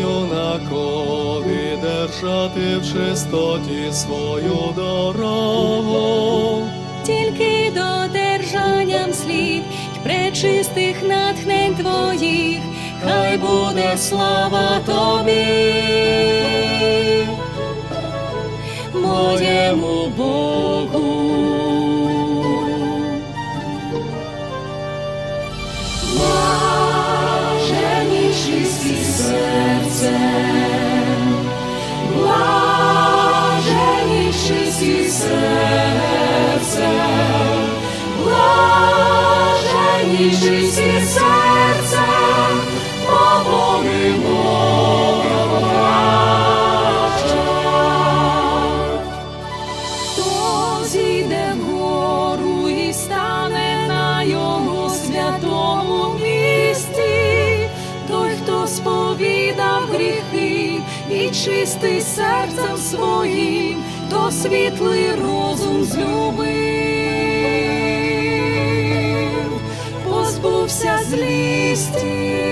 гріхові держати в чистоті свою дорогу. тільки додержанням слів й пречистих натхнень твоїх, хай буде слава тобі, моєму Богу. Jesus. Чистий серцем своїм, то світлий розум злюбив, позбувся злісті.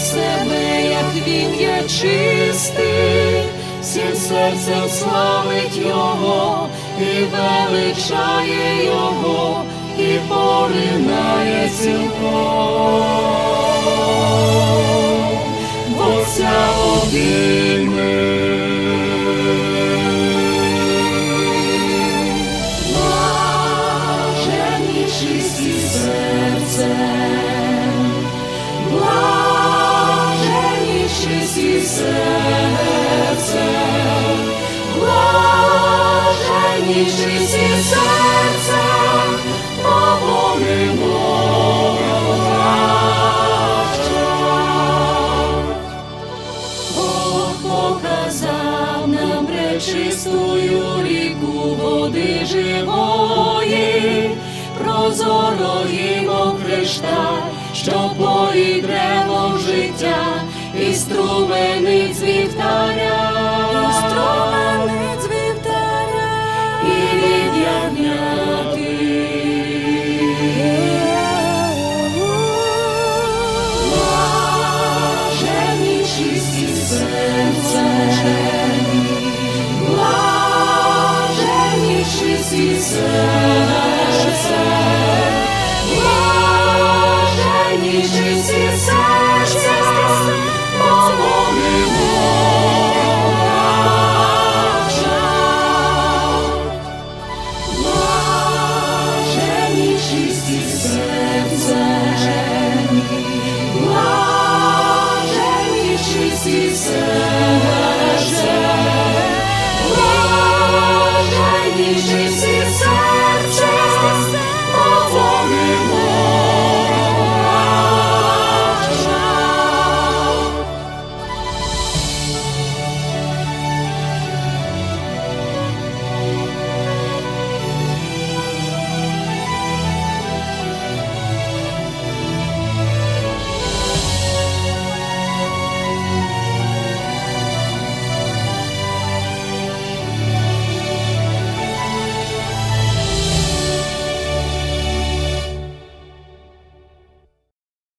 Себе, як він є чистий, всім серцем славить Його і величає Його, і поринає цілком. Отця обійми. Блажені чисті серцем, блажені чисті серцем, помолимо Бог показав нам пречистую ріку води живої, прозорої, мов що поїть древо життя, і струмени з вівтаря Jesus.